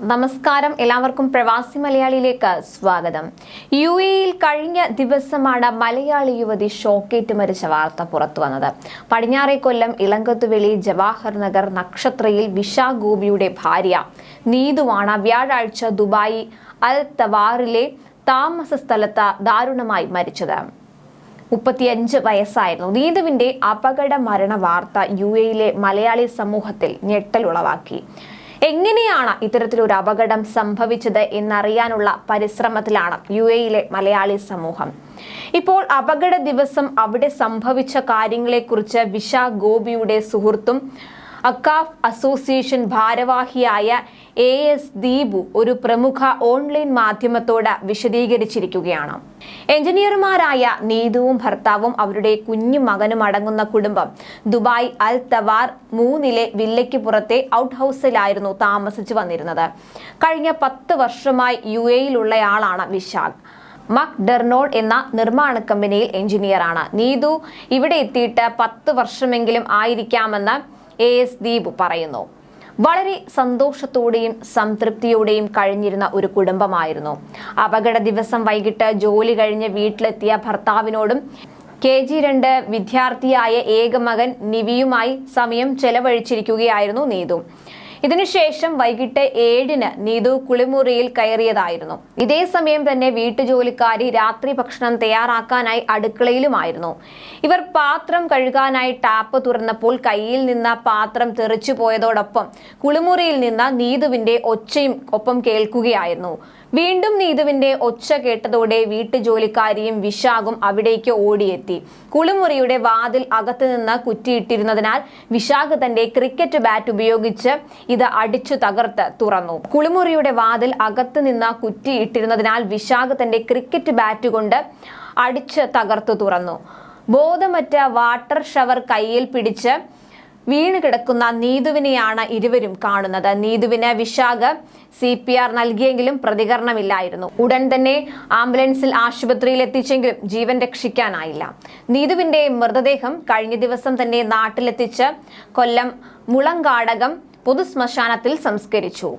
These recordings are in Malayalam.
നമസ്കാരം. എല്ലാവർക്കും പ്രവാസി മലയാളിയിലേക്ക് സ്വാഗതം. യു എയിൽ കഴിഞ്ഞ ദിവസമാണ് മലയാളി യുവതി ഷോക്കേറ്റ് മരിച്ച വാർത്ത പുറത്തു വന്നത്. പടിഞ്ഞാറേ കൊല്ലം ഇളങ്കത്തുവെളി ജവാഹർ നഗർ നക്ഷത്രയിൽ വിഷ ഗോപിയുടെ ഭാര്യ നീതുവാണ് വ്യാഴാഴ്ച ദുബായി അൽ തവാറിലെ താമസ സ്ഥലത്ത് ദാരുണമായി മരിച്ചത്. മുപ്പത്തിയഞ്ച് വയസ്സായിരുന്നു. നീതുവിന്റെ അപകട മരണ വാർത്ത യു എയിലെ മലയാളി സമൂഹത്തിൽ ഞെട്ടലുളവാക്കി എങ്ങനെയാണ് ഇത്തരത്തിലൊരു അപകടം സംഭവിച്ചത് എന്നറിയാനുള്ള പരിശ്രമത്തിലാണ് യു എയിലെ മലയാളി സമൂഹം. ഇപ്പോൾ അപകട ദിവസം അവിടെ സംഭവിച്ച കാര്യങ്ങളെക്കുറിച്ച് വിശാ ഗോപിയുടെ സുഹൃത്തും അക്കാഫ് അസോസിയേഷൻ ഭാരവാഹിയായ എ എസ് ദീപു ഒരു പ്രമുഖ ഓൺലൈൻ മാധ്യമത്തോട് വിശദീകരിച്ചിരിക്കുകയാണ്. എഞ്ചിനീയർമാരായ നീതുവും ഭർത്താവും അവരുടെ കുഞ്ഞു മകനും അടങ്ങുന്ന കുടുംബം ദുബായ് അൽ തവാർ മൂന്നിലെ വില്ലയ്ക്ക് പുറത്തെ ഔട്ട് ഹൗസിലായിരുന്നു താമസിച്ചു വന്നിരുന്നത്. കഴിഞ്ഞ പത്ത് വർഷമായി യു എയിലുള്ളയാളാണ് വിശാഖ്. മക് ഡെർണോഡ് എന്ന നിർമ്മാണ കമ്പനിയിൽ എഞ്ചിനീയറാണ്. നീതു ഇവിടെ എത്തിയിട്ട് പത്ത് വർഷമെങ്കിലും ആയിരിക്കാമെന്ന് എ എസ് ദീപ് പറയുന്നു. വളരെ സന്തോഷത്തോടെയും സംതൃപ്തിയോടെയും കഴിഞ്ഞിരുന്ന ഒരു കുടുംബമായിരുന്നു. അപകട ദിവസം വൈകിട്ട് ജോലി കഴിഞ്ഞ് വീട്ടിലെത്തിയ ഭർത്താവിനോടും കെ ജി രണ്ട് വിദ്യാർത്ഥിയായ ഏക മകൻ നിവിയുമായി സമയം ചെലവഴിച്ചിരിക്കുകയായിരുന്നു നീതു. ഇതിനുശേഷം വൈകിട്ട് ഏഴിന് നീതു കുളിമുറിയിൽ കയറിയതായിരുന്നു. ഇതേ സമയം തന്നെ വീട്ടുജോലിക്കാരി രാത്രി ഭക്ഷണം തയ്യാറാക്കാനായി അടുക്കളയിലുമായിരുന്നു. ഇവർ പാത്രം കഴുകാനായി ടാപ്പ് തുറന്നപ്പോൾ കയ്യിൽ നിന്ന പാത്രം തെറിച്ചു പോയതോടൊപ്പം കുളിമുറിയിൽ നിന്ന് നീതുവിന്റെ ഒച്ചയും ഒപ്പം കേൾക്കുകയായിരുന്നു. വീണ്ടും നീതുവിന്റെ ഒച്ച കേട്ടതോടെ വീട്ടുജോലിക്കാരിയും വിശാഖും അവിടേക്ക് ഓടിയെത്തി. കുളിമുറിയുടെ വാതിൽ അകത്തു നിന്ന് കുറ്റിയിട്ടിരുന്നതിനാൽ വിശാഖ് തന്റെ ക്രിക്കറ്റ് ബാറ്റ് ഉപയോഗിച്ച് ഇത് അടിച്ചു തകർത്ത് തുറന്നു. കുളിമുറിയുടെ വാതിൽ അകത്തു നിന്ന് കുറ്റിയിട്ടിരുന്നതിനാൽ വിശാഖ് തന്റെ ക്രിക്കറ്റ് ബാറ്റ് കൊണ്ട് അടിച്ച് തകർത്തു തുറന്നു. ബോധമറ്റ വാട്ടർ ഷവർ കയ്യിൽ പിടിച്ച് വീണ് കിടക്കുന്ന നീതുവിനെയാണ് ഇരുവരും കാണുന്നത്. നീതുവിന് വിശാഖ് സി പി ആർ നൽകിയെങ്കിലും പ്രതികരണമില്ലായിരുന്നു. ഉടൻ തന്നെ ആംബുലൻസിൽ ആശുപത്രിയിൽ എത്തിച്ചെങ്കിലും ജീവൻ രക്ഷിക്കാനായില്ല. നീതുവിന്റെ മൃതദേഹം കഴിഞ്ഞ ദിവസം തന്നെ നാട്ടിലെത്തിച്ച് കൊല്ലം മുളങ്കാടകം പൊതുശ്മശാനത്തിൽ സംസ്കരിച്ചു.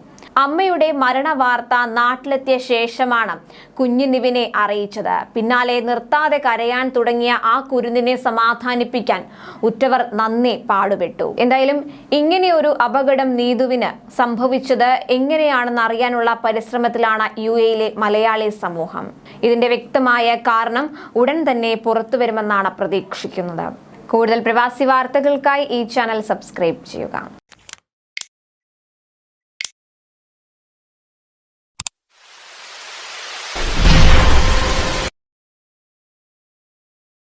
അമ്മയുടെ മരണവാർത്ത നാട്ടിലെത്തിയ ശേഷമാണ് കുഞ്ഞു നിവിനെ അറിയിച്ചത്. പിന്നാലെ നിർത്താതെ കരയാൻ തുടങ്ങിയ ആ കുരുന്നിനെ സമാധാനിപ്പിക്കാൻ ഉറ്റവർ നന്ദി പാടുപെട്ടു. എന്തായാലും ഇങ്ങനെയൊരു അപകടം നീതുവിന് സംഭവിച്ചത് എങ്ങനെയാണെന്ന് അറിയാനുള്ള പരിശ്രമത്തിലാണ് യു എയിലെ മലയാളി സമൂഹം. ഇതിന്റെ വ്യക്തമായ കാരണം ഉടൻ തന്നെ പുറത്തു വരുമെന്നാണ് പ്രതീക്ഷിക്കുന്നത്. കൂടുതൽ പ്രവാസി വാർത്തകൾക്കായി ഈ ചാനൽ സബ്സ്ക്രൈബ് ചെയ്യുക.